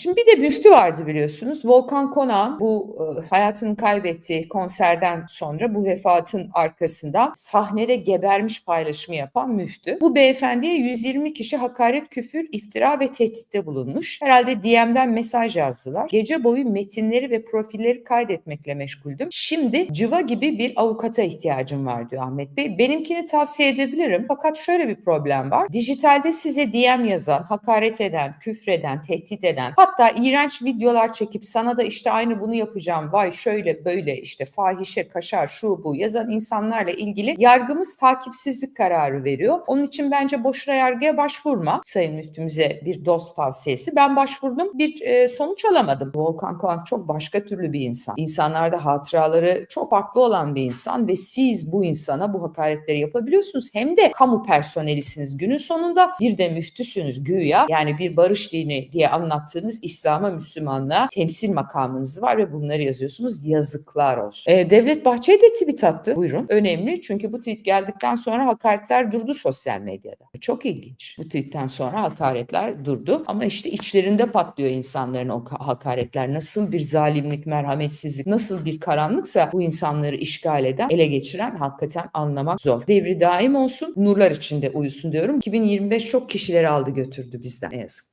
Şimdi bir de müftü vardı biliyorsunuz. Volkan Konak'ın bu e, hayatını kaybettiği konserden sonra bu vefatın arkasında sahnede gebermiş paylaşımı yapan müftü. Bu beyefendiye 120 kişi hakaret, küfür, iftira ve tehditte bulunmuş. Herhalde DM'den mesaj yazdılar. Gece boyu metinleri ve profilleri kaydetmekle meşguldüm. Şimdi cıva gibi bir avukata ihtiyacım var diyor Ahmet Bey. Benimkini tavsiye edebilirim. Fakat şöyle bir problem var. Dijitalde size DM yazan, hakaret eden, küfreden, tehdit eden, hatta iğrenç videolar çekip sana da işte aynı bunu yapacağım, vay şöyle böyle işte fahişe, kaşar, şu bu yazan insanlarla ilgili yargımız takipsizlik kararı veriyor. Onun için bence boşuna yargıya başvurma. Sayın Müftümüze bir dost tavsiyesi. Ben başvurdum. Bir e, sonuç alamadım. Volkan Konak çok başka türlü bir insan. İnsanlarda hatıraları çok farklı olan bir insan ve siz bu insana bu hakaretleri yapabiliyorsunuz. Hem de kamu personelisiniz. Günün sonunda bir de müftüsünüz güya. Yani bir barış dini diye anlattığınız İslam'a, Müslümanlığa temsil makamınız var ve bunları yazıyorsunuz. Yazıklar olsun. E, Devlet Bahçeli de tweet attı. Buyurun. Önemli çünkü bu tweet geldikten sonra hakaretler durdu sosyal medyada. Çok ilginç. Bu tweetten sonra hakaretler durdu. Ama işte içlerinde patlıyor insanların o ka- hakaretler. Nasıl bir zalimlik, merhametsizlik, nasıl bir karanlıksa bu insanları işgal eden, ele geçiren hakikaten anlamak zor. Devri daim olsun, nurlar içinde uyusun diyorum. 2025 çok kişileri aldı götürdü bizden ne yazık ki.